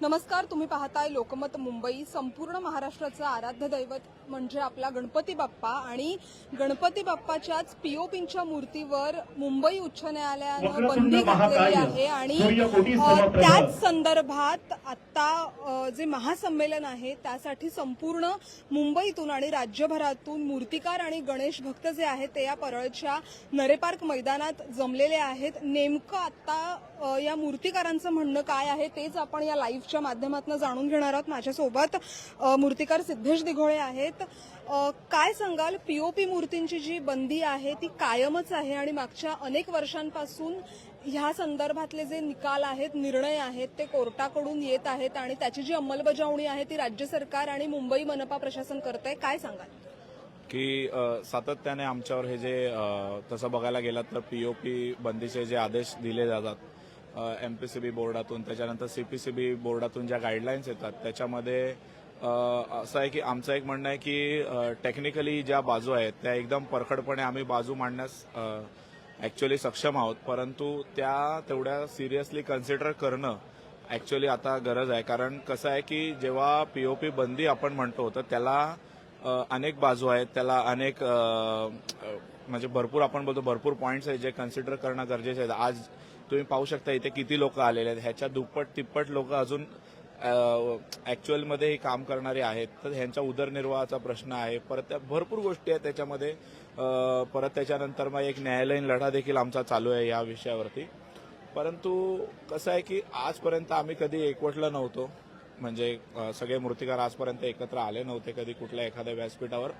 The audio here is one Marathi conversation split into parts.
नमस्कार तुम्ही पाहताय लोकमत मुंबई संपूर्ण महाराष्ट्राचं आराध्य दैवत म्हणजे आपला गणपती बाप्पा आणि गणपती बाप्पाच्याच पीओपींच्या मूर्तीवर मुंबई उच्च न्यायालयानं बंदी घातलेली आहे आणि. त्याच संदर्भात आता जे महासंमेलन आहे त्यासाठी संपूर्ण मुंबईतून आणि राज्यभरातून मूर्तिकार आणि गणेश भक्त जे आहेत ते या परळच्या नरे पार्क मैदानात जमलेले आहेत नेमकं आता या मूर्तिकारांचं म्हणणं काय आहे तेच आपण या लाईव्हच्या माध्यमातून जाणून घेणार आहोत. माझ्यासोबत मूर्तिकार सिद्धेश दिघोळे आहेत. काय सांगाल? पीओपी मूर्तींची जी बंदी आहे ती कायमच आहे आणि मागच्या अनेक वर्षांपासून ह्या संदर्भातले जे निकाल आहेत निर्णय आहेत ते कोर्टाकडून येत आहेत आणि त्याची जी अंमलबजावणी आहे ती राज्य सरकार आणि मुंबई मनपा प्रशासन करत आहे काय सांगाल? की सातत्याने आमच्यावर हे जे तसं बघायला गेलात तर पीओपी बंदीचे जे आदेश दिले जातात एम पी सी बी बोर्डातून त्याच्यानंतर सी पी सी बी बोर्डातून ज्या गाईडलाईन्स येतात त्याच्यामध्ये असं आहे की आमचं एक म्हणणं आहे की टेक्निकली ज्या बाजू आहेत त्या एकदम परखडपणे आम्ही बाजू मांडण्यास ऍक्च्युअली सक्षम आहोत. परंतु त्या तेवढ्या सिरियसली कन्सिडर करणं ऍक्च्युअली आता गरज आहे. कारण कसं आहे की जेव्हा पीओपी बंदी आपण म्हणतो तर त्याला अनेक बाजू आहेत. त्याला अनेक म्हणजे भरपूर आपण बोलतो भरपूर पॉईंट्स आहेत जे कन्सिडर करणं गरजेचे आहे. आज तुम्ही पाहू शकता इथे किती लोक आलेले आहेत. ह्याच्या दुप्पट तिप्पट लोक अजून ॲक्च्युअलमध्ये हे काम करणारे आहेत. तर ह्यांच्या उदरनिर्वाहाचा प्रश्न आहे. परत त्या भरपूर गोष्टी आहेत त्याच्यामध्ये. परत त्याच्यानंतर मग एक न्यायालयीन लढा देखील आमचा चालू आहे या विषयावरती. परंतु कसं आहे की आजपर्यंत आम्ही कधी एकवटलं नव्हतो. म्हणजे सगळे मूर्तिकार आजपर्यंत एकत्र आले नव्हते कधी कुठल्या एखाद्या व्यासपीठावर.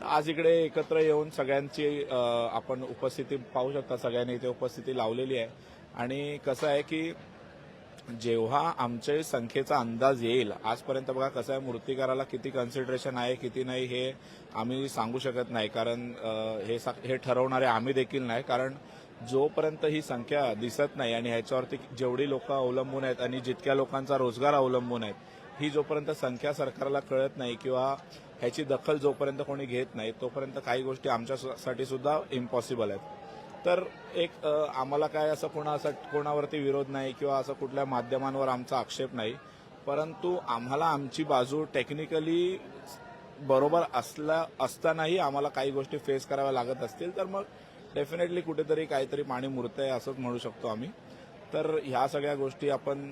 तर आज इकडे एकत्र येऊन सगळ्यांची आपण उपस्थिती पाहू शकता. सगळ्यांनी इथे उपस्थिती लावलेली आहे. आणि कसं आहे की जेव्हा आमच्या संख्येचा अंदाज येईल आजपर्यंत बघा कसं आहे मूर्तिकाराला किती कन्सिडरेशन आहे किती नाही हे आम्ही सांगू शकत नाही. कारण हे सा- हे ठरवणारे आम्ही देखील नाही. कारण जोपर्यंत ही संख्या दिसत नाही आणि ह्याच्यावरती जेवढी लोक अवलंबून आहेत आणि जितक्या लोकांचा रोजगार अवलंबून आहेत ही जोपर्यंत संख्या सरकारला कळत नाही किंवा ह्याची दखल जोपर्यंत कोणी घेत नाही तोपर्यंत काही गोष्टी आमच्यासाठी सुद्धा इम्पॉसिबल आहेत. तर एक आम्हाला काय असं कोणा कोणावरती विरोध नाही किंवा असं कुठल्या माध्यमांवर आमचा आक्षेप नाही. परंतु आम्हाला आमची बाजू टेक्निकली बरोबर असला असतानाही आम्हाला काही गोष्टी फेस कराव्या लागत असतील तर मग डेफिनेटली कुठेतरी काहीतरी पाणी मुरत आहे असंच म्हणू शकतो आम्ही. तर ह्या सगळ्या गोष्टी आपण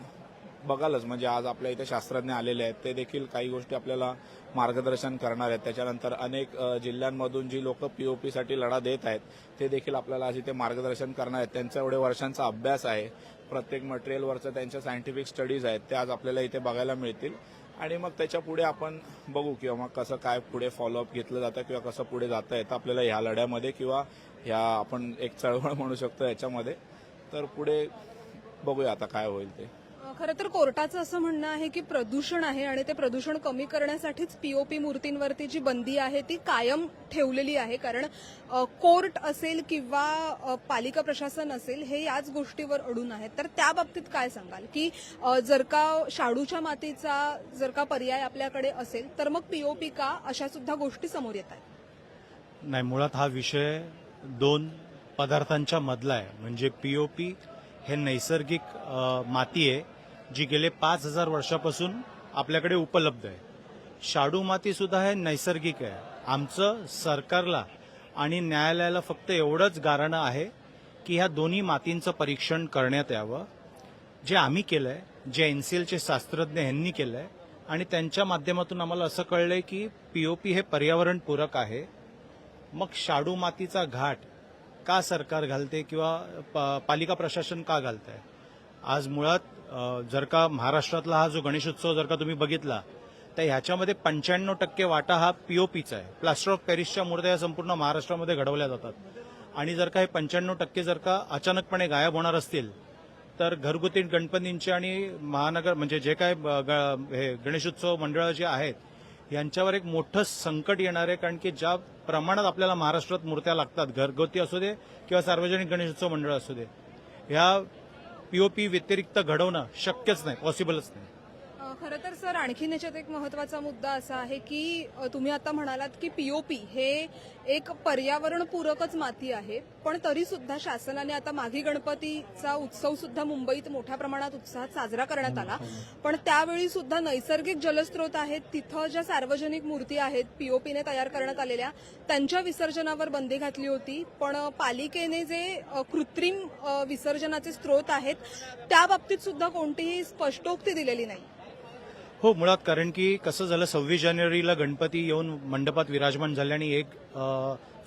बघालच. म्हणजे आज आपल्या इथे शास्त्रज्ञ आलेले आहेत. ते देखील काही गोष्टी आपल्याला मार्गदर्शन करणार आहेत. त्याच्यानंतर अनेक जिल्ह्यांमधून जी लोक पीओपीसाठी लढा देत आहेत ते देखील आपल्याला आज इथे मार्गदर्शन करणार आहेत. त्यांचा एवढे वर्षांचा अभ्यास आहे. प्रत्येक मटेरियलवरचं त्यांच्या सायंटिफिक स्टडीज आहेत. ते आज आपल्याला इथे बघायला मिळतील. आणि मग त्याच्या पुढे आपण बघू किंवा मग कसं काय पुढे फॉलोअप घेतलं जातं किंवा कसं पुढे जाता येतं आपल्याला ह्या लढ्यामध्ये किंवा ह्या आपण एक चळवळ म्हणू शकतो याच्यामध्ये. तर पुढे बघूया आता काय होईल ते. खरं तर कोर्टाचं असं म्हणणं आहे की प्रदूषण आहे आणि ते प्रदूषण कमी करण्यासाठीच पीओपी मूर्तींवरती जी बंदी आहे ती कायम ठेवलेली आहे. कारण कोर्ट असेल किंवा पालिका प्रशासन असेल हे याच गोष्टीवर अडून आहेत. तर त्या बाबतीत काय सांगाल? की जर का शाडूच्या मातीचा जर का पर्याय आपल्याकडे असेल तर मग पीओपी का अशा सुद्धा गोष्टी समोर येत आहेत? नाही मुळात हा विषय दोन पदार्थांच्या मधला आहे. म्हणजे पीओपी हे नैसर्गिक माती आहे. जी गेले पाच हजार वर्षापासून आपल्याकडे उपलब्ध आहे. शाडू माती सुद्धा हे नैसर्गिक आहे. आमचं सरकारला आणि न्यायालयाला फक्त एवढंच गारणं आहे की ह्या दोन्ही मातींचं परीक्षण करण्यात यावं. जे आम्ही केलं आहे जे एन सी एलचे शास्त्रज्ञ यांनी आहे आणि त्यांच्या माध्यमातून आम्हाला असं कळलंय की पीओपी हे पर्यावरणपूरक आहे. मग शाडू मातीचा घाट का सरकार घालते किंवा प- पालिका प्रशासन का घालत आहे आज मुळात जर का महाराष्ट्रातला हा जो गणेशोत्सव जर का तुम्ही बघितला तर ह्याच्यामध्ये पंच्याण्णव टक्के वाटा हा पीओपीचा आहे. प्लास्टर ऑफ पॅरिसच्या मूर्त्या या संपूर्ण महाराष्ट्रामध्ये घडवल्या जातात. आणि जर का हे पंच्याण्णव टक्के जर का अचानकपणे गायब होणार असतील तर घरगुती गणपतींचे आणि महानगर म्हणजे जे काय ग- हे गणेशोत्सव मंडळं जे आहेत यांच्यावर एक मोठं संकट येणार आहे कारण की ज्या प्रमाणात आपल्याला महाराष्ट्रात मूर्त्या लागतात घरगुती असू दे किंवा सार्वजनिक गणेशोत्सव मंडळ असू दे ह्या पीओपी व्यतिरिक्त घडवणं शक्यच नाही पॉसिबलच नाही. खरं तर सर आणखीन याच्यात एक महत्त्वाचा मुद्दा असा आहे की तुम्ही आता म्हणालात की पीओपी हे एक पर्यावरणपूरकच माती आहे पण तरी सुद्धा शासनाने आता माघी गणपतीचा उत्सव सुद्धा मुंबईत मोठ्या प्रमाणात उत्साहात साजरा करण्यात आला. पण त्यावेळी सुद्धा नैसर्गिक जलस्रोत आहेत तिथं ज्या सार्वजनिक मूर्ती आहेत पीओपीने तयार करण्यात आलेल्या त्यांच्या विसर्जनावर बंदी घातली होती. पण पालिकेने जे कृत्रिम विसर्जनाचे स्रोत आहेत त्या बाबतीत सुद्धा कोणतीही स्पष्टोक्ती दिलेली नाही. हो मुळात कारण की कसं झालं सव्वीस जानेवारीला गणपती येऊन मंडपात विराजमान झाले आणि एक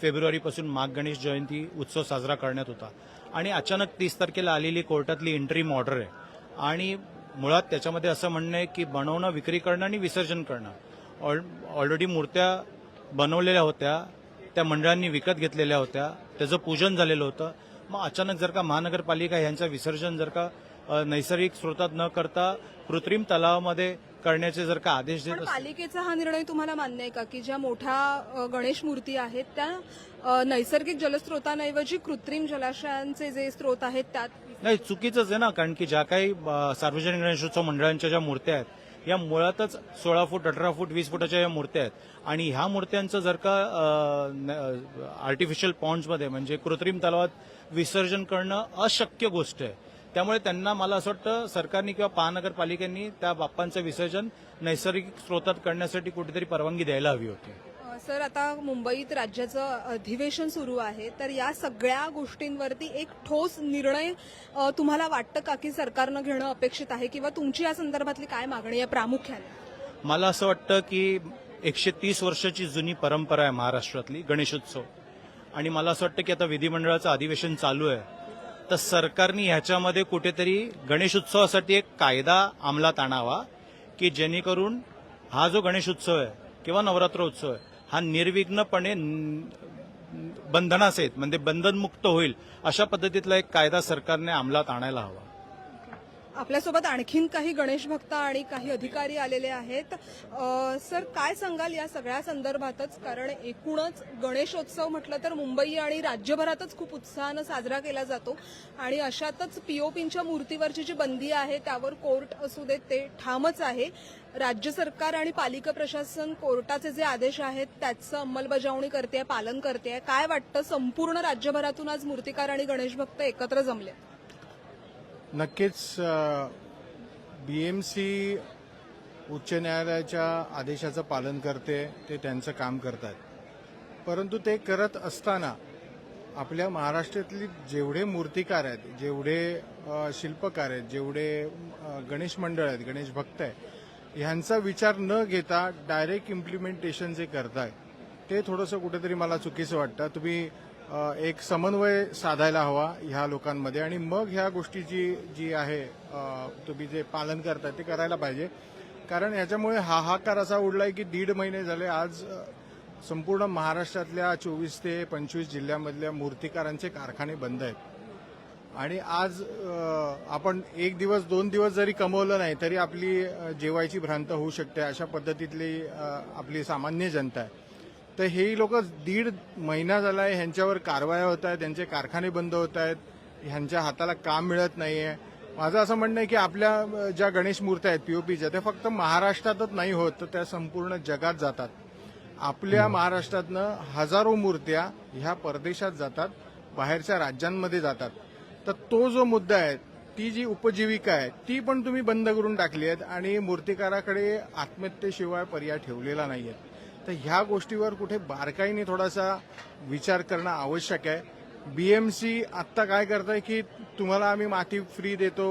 फेब्रुवारीपासून माघ गणेश जयंती उत्सव साजरा करण्यात होता. आणि अचानक तीस तारखेला आलेली कोर्टातली एंट्री ऑर्डर आहे. आणि मुळात त्याच्यामध्ये असं म्हणणं आहे की बनवणं विक्री करणं आणि विसर्जन करणं. ऑल ऑलरेडी मूर्त्या बनवलेल्या होत्या त्या मंडळांनी विकत घेतलेल्या होत्या त्याचं पूजन झालेलं होतं. मग अचानक जर का महानगरपालिका यांचं विसर्जन जर का नैसर्गिक स्रोतात न करता कृत्रिम तलावामध्ये करण्याचे जर का आदेश देत पण असतील. पालिकेचा हा निर्णय तुम्हाला मान्य आहे का? की ज्या मोठ्या अ, गणेश मूर्ती आहेत त्या अ, नैसर्गिक जलस्रोतांऐवजी कृत्रिम जलाशयांचे जे स्रोत आहेत त्यात नाही चुकीचंच आहे ना कारण की ज्या काही अ, सार्वजनिक गणेशोत्सव मंडळांच्या ज्या मूर्त्या आहेत या मुळातच सोळा फूट अठरा फूट वीस फुटाच्या या मूर्त्या आहेत. आणि ह्या मूर्त्यांचं जर का आर्टिफिशियल पॉन्ड्समध्ये म्हणजे कृत्रिम तलावात विसर्जन करणं अशक्य गोष्ट आहे. त्यामुळे त्यांना मला असं वाटतं सरकारने किंवा महानगरपालिकेने त्या बाप्पांचं विसर्जन नैसर्गिक स्रोतात करण्यासाठी कुठेतरी परवानगी द्यायला हवी होती. सर आता मुंबईत राज्याचं अधिवेशन सुरू आहे. तर या सगळ्या गोष्टींवरती एक ठोस निर्णय तुम्हाला वाटतं का की सरकारनं घेणं अपेक्षित आहे? किंवा तुमची या संदर्भातली काय मागणी आहे प्रामुख्याने? मला असं वाटतं की एकशे तीस वर्षाची जुनी परंपरा आहे महाराष्ट्रातली गणेशोत्सव. आणि मला असं वाटतं की आता विधिमंडळाचं अधिवेशन चालू आहे. तर सरकारने ह्याच्यामध्ये कुठेतरी गणेशोत्सवासाठी एक कायदा अंमलात आणावा की जेणेकरून हा जो गणेशोत्सव आहे किंवा नवरात्रोत्सव आहे हा निर्विघ्नपणे बंधनास बंधनासहित म्हणजे बंधनमुक्त होईल अशा पद्धतीतला एक कायदा सरकारने अंमलात आणायला हवा. आपल्यासोबत आणखीन काही गणेश भक्त आणि काही अधिकारी आलेले आहेत. सर काय सांगाल या सगळ्या संदर्भातच? कारण एकूणच गणेशोत्सव म्हटलं तर मुंबई आणि राज्यभरातच खूप उत्साहानं साजरा केला जातो. आणि अशातच पीओपींच्या मूर्तीवरची जी बंदी आहे त्यावर कोर्ट असू देत ते ठामच आहे. राज्य सरकार आणि पालिका प्रशासन कोर्टाचे जे आदेश आहेत त्याचं अंमलबजावणी करते पालन करते काय वाटतं? संपूर्ण राज्यभरातून आज मूर्तिकार आणि गणेश भक्त एकत्र जमले नक्कीच बी एम सी उच्च न्यायालयाच्या आदेशाचं पालन करते ते त्यांचं काम करतात. परंतु ते करत असताना आपल्या महाराष्ट्रातली जेवढे मूर्तिकार आहेत जेवढे शिल्पकार आहेत जेवढे गणेश मंडळ आहेत गणेश भक्त आहेत ह्यांचा विचार न घेता डायरेक्ट इम्प्लिमेंटेशन जे करताय ते थोडंसं कुठेतरी मला चुकीचं वाटतं. तुम्ही एक समन्वय साधायला हवा ह्या लोकांमध्ये. आणि मग ह्या गोष्टीची जी आहे तुम्ही जे पालन करताय ते करायला पाहिजे. कारण ह्याच्यामुळे हाहाकार असा उडलाय की दीड महिने झाले. आज संपूर्ण महाराष्ट्रातल्या चोवीस ते पंचवीस जिल्ह्यामधल्या मूर्तिकारांचे कारखाने बंद आहेत. आणि आज आपण एक दिवस दोन दिवस जरी कमवलं नाही तरी आपली जेवायची भ्रांत होऊ शकते अशा पद्धतीतली आपली सामान्य जनता आहे. तर हे लोक दीड महिना झालाय ह्यांच्यावर कारवाया होत आहेत त्यांचे कारखाने बंद होत आहेत ह्यांच्या हाताला काम मिळत नाहीये. माझं असं म्हणणं आहे की आपल्या ज्या गणेश मूर्त्या आहेत पीओपीच्या त्या फक्त महाराष्ट्रातच नाही होत तर त्या संपूर्ण जगात जातात. आपल्या महाराष्ट्रातनं हजारो मूर्त्या ह्या परदेशात जातात बाहेरच्या राज्यांमध्ये जातात. तर तो जो मुद्दा आहे ती जी उपजीविका आहे ती पण तुम्ही बंद करून टाकली आहेत आणि मूर्तिकाराकडे आत्महत्येशिवाय पर्याय ठेवलेला नाहीये. तर ह्या गोष्टीवर कुठे बारकाईने थोडासा विचार करणं आवश्यक आहे. बीएमसी आत्ता काय करताय की तुम्हाला आम्ही माती फ्री देतो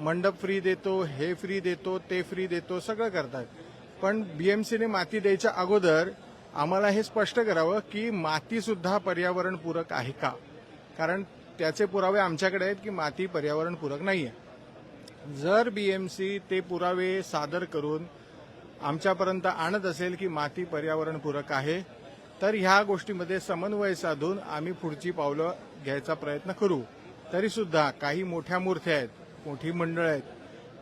मंडप फ्री देतो हे फ्री देतो ते फ्री देतो सगळं करतात. पण बीएमसीने माती द्यायच्या अगोदर आम्हाला हे स्पष्ट करावं की मातीसुद्धा पर्यावरणपूरक आहे का? कारण त्याचे पुरावे आमच्याकडे आहेत की माती पर्यावरणपूरक नाही आहे जर बीएमसी ते पुरावे सादर करून आमच्यापर्यंत आणत असेल की माती पर्यावरणपूरक आहे तर ह्या गोष्टीमध्ये समन्वय साधून आम्ही पुढची पावलं घ्यायचा प्रयत्न करू. तरीसुद्धा काही मोठ्या मूर्त्या आहेत मोठी मंडळ आहेत.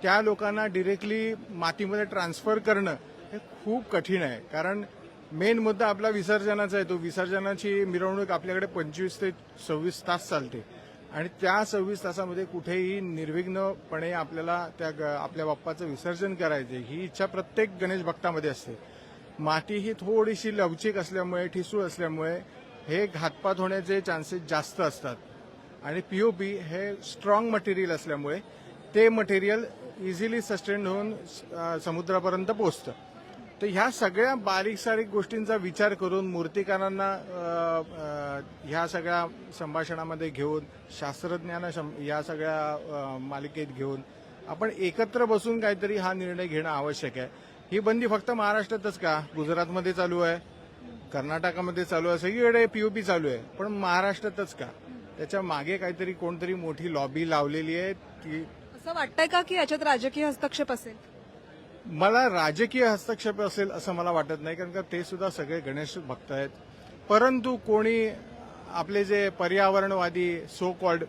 त्या लोकांना डिरेक्टली मातीमध्ये ट्रान्सफर करणं हे खूप कठीण आहे. कारण मेन मुद्दा आपला विसर्जनाचा आहे. तो विसर्जनाची मिरवणूक आपल्याकडे पंचवीस ते सव्वीस तास चालते. आणि त्या सव्वीस तासामध्ये कुठेही निर्विघ्नपणे आपल्याला त्या ग- आपल्या बाप्पाचं विसर्जन करायचे ही इच्छा प्रत्येक गणेश भक्तामध्ये असते. माती ही थोडीशी लवचिक असल्यामुळे ठिसूळ असल्यामुळे हे घातपात होण्याचे चान्सेस जास्त असतात. आणि पीओपी हे स्ट्रॉंग मटेरियल असल्यामुळे ते मटेरियल इझिली सस्टेन होऊन समुद्रापर्यंत पोहोचतं. तर ह्या सगळ्या बारीक सारीक गोष्टींचा विचार करून मूर्तिकारांना ह्या सगळ्या संभाषणामध्ये घेऊन शास्त्रज्ञांना शं- या सगळ्या मालिकेत घेऊन आपण एकत्र बसून काहीतरी हा निर्णय घेणं आवश्यक आहे. ही बंदी फक्त महाराष्ट्रातच का? गुजरातमध्ये चालू आहे कर्नाटकामध्ये चालू आहे सगळीकडे पीओपी चालू आहे पण महाराष्ट्रातच का? त्याच्यामागे काहीतरी कोणतरी मोठी लॉबी लावलेली आहे ती असं वाटतंय का की याच्यात राजकीय हस्तक्षेप असेल? मला राजकीय हस्तक्षेप असेल असं मला वाटत नाही कारण का ते सुद्धा सगळे गणेश भक्त आहेत परंतु कोणी आपले जे पर्यावरणवादी सो कॉल्ड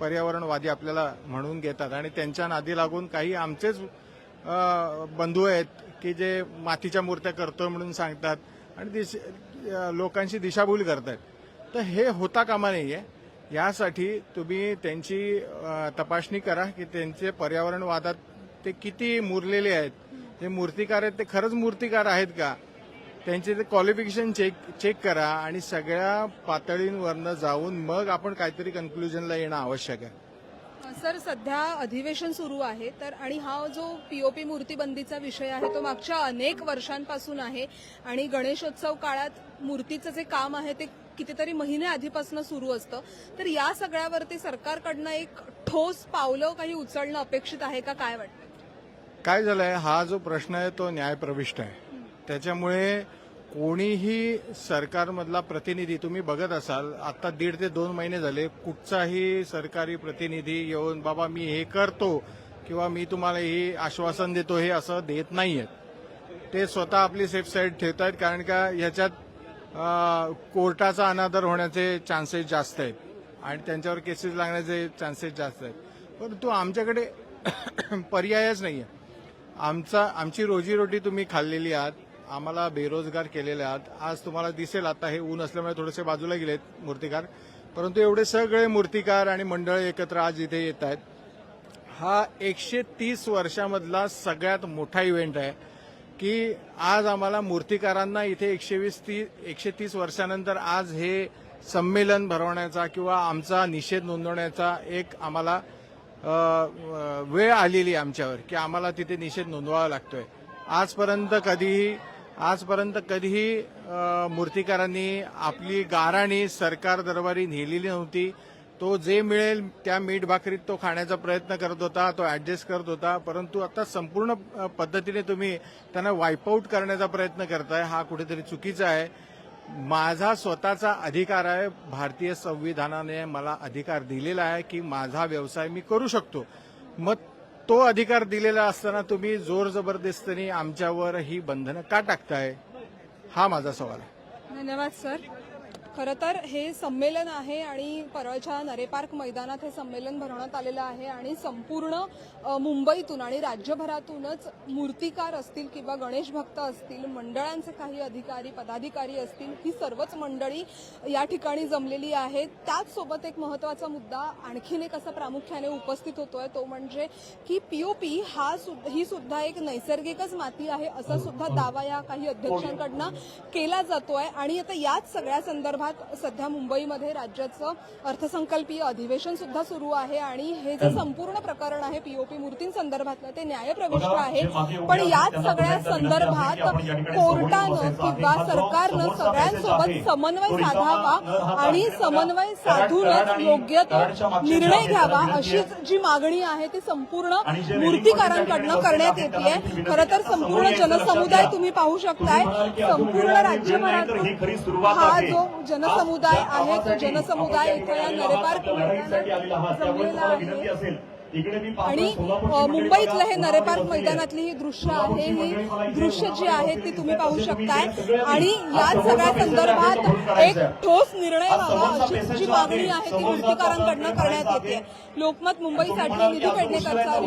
पर्यावरणवादी आपल्याला म्हणून घेतात आणि त्यांच्या नादी लागून काही आमचेच बंधू आहेत की जे मातीच्या मूर्त्या करतोय म्हणून सांगतात आणि दिश- लोकांची दिशाभूल करतात. तर हे होता कामा नाही आहे यासाठी तुम्ही त्यांची तपासणी करा की त्यांचे पर्यावरणवादात ते किती मुरलेले आहेत. जे मूर्तिकार आहेत ते खरंच मूर्तिकार आहेत का? त्यांचे ते क्वालिफिकेशन चेक चेक करा आणि सगळ्या पातळींवरनं जाऊन मग आपण काहीतरी कन्क्लुजनला येणं आवश्यक आहे. सर सध्या अधिवेशन सुरू आहे तर आणि हा जो पीओपी मूर्तीबंदीचा विषय आहे तो मागच्या अनेक वर्षांपासून आहे आणि गणेशोत्सव काळात मूर्तीचं जे काम आहे ते कितीतरी महिने आधीपासून सुरू असतं. तर या सगळ्यावरती सरकारकडनं एक ठोस पावलं काही उचलणं अपेक्षित आहे का? काय वाटतं? काय झालंय? हा जो प्रश्न आहे तो न्यायप्रविष्ट आहे. त्याच्यामुळे कोणीही सरकारमधला प्रतिनिधी तुम्ही बघत असाल आता दीड ते दोन महिने झाले कुठचाही सरकारी प्रतिनिधी येऊन बाबा मी हे करतो किंवा मी तुम्हाला हे आश्वासन देतो हे असं देत नाहीयेत. ते स्वतः आपली सेफ साईड ठेवत आहेत कारण का ह्याच्यात कोर्टाचा अनादर होण्याचे चान्सेस जास्त आहेत. आणि त्यांच्यावर केसेस लागण्याचे चान्सेस जास्त आहेत. परंतु आमच्याकडे पर्यायच नाही आहे आमचा आमची रोजीरोटी तुम्ही खाल्लेली आहात आम्हाला बेरोजगार केलेले आहात. आज तुम्हाला दिसेल आता हे ऊन असल्यामुळे थोडेसे बाजूला गेलेत मूर्तिकार. परंतु एवढे सगळे मूर्तिकार आणि मंडळ एकत्र आज इथे येत आहेत. हा एकशे तीस वर्षामधला सगळ्यात मोठा इव्हेंट आहे की आज आम्हाला मूर्तिकारांना इथे एकशे वीस ती एकशे तीस वर्षानंतर आज हे संमेलन भरवण्याचा किंवा आमचा निषेध नोंदवण्याचा एक आम्हाला वेळ आलेली आहे आमच्यावर की आम्हाला तिथे निषेध नोंदवावा लागतोय. आजपर्यंत कधीही आजपर्यंत कधीही मूर्तिकारांनी आपली गाराणी सरकार दरबारी नेलेली नव्हती. तो जे मिळेल त्या मीठ भाकरीत तो खाण्याचा प्रयत्न करत होता तो ऍडजस्ट करत होता. परंतु आता संपूर्ण पद्धतीने तुम्ही त्यांना वाईपआउट करण्याचा प्रयत्न करताय हा कुठेतरी चुकीचा आहे. माझा स्वतःचा अधिकार आहे भारतीय संविधानाने मला अधिकार दिलेला आहे की माझा व्यवसाय मी करू शकतो. मग तो अधिकार दिलेला असताना तुम्ही जोर जबरदस्तीने आमच्यावर ही बंधनं का टाकताय? हा माझा सवाल आहे. धन्यवाद सर. खरं तर हे संमेलन आहे आणि परळच्या नरेपार्क मैदानात हे संमेलन भरवण्यात आलेलं आहे आणि संपूर्ण मुंबईतून आणि राज्यभरातूनच मूर्तिकार असतील किंवा गणेश भक्त असतील मंडळांचे काही अधिकारी पदाधिकारी असतील ही सर्वच मंडळी या ठिकाणी जमलेली आहेत. त्याचसोबत एक महत्त्वाचा मुद्दा आणखीन एक असा प्रामुख्याने उपस्थित होतोय तो म्हणजे की पीओपी हा सुद्धा ही सुद्धा एक नैसर्गिकच माती आहे असा सुद्धा दावा या काही अध्यक्षांकडनं केला जातोय. आणि आता याच सगळ्या संदर्भात सध्या मुंबईमध्ये राज्याचं अर्थसंकल्पीय अधिवेशन सुद्धा सुरू आहे आणि हे जे संपूर्ण प्रकरण आहे पीओपी मूर्तींसंदर्भातलं ते न्यायप्रविष्ट आहे. पण याच सगळ्या संदर्भात कोर्टानं किंवा सरकारनं सगळ्यांसोबत समन्वय साधावा आणि समन्वय साधूनच योग्य तो निर्णय घ्यावा अशीच जी मागणी आहे ती संपूर्ण मूर्तिकारांकडनं करण्यात येते खरं तर संपूर्ण जनसमुदाय तुम्ही पाहू शकताय. संपूर्ण राज्यभरातून हा जो जनसमुदाय आहे तो जनसमुदाय इथे या जमलेला आहे. आणि मुंबईतलं हे नरेपार्क मैदानातली ही दृश्य आहे ही दृश्य जी आहेत ती तुम्ही पाहू शकताय. आणि याच सगळ्या संदर्भात एक ठोस निर्णय व्हावा अशी जी मागणी आहे ती मूर्तिकारांकडनं करण्यात येते. लोकमत मुंबईसाठी निधी पेडणेकरचा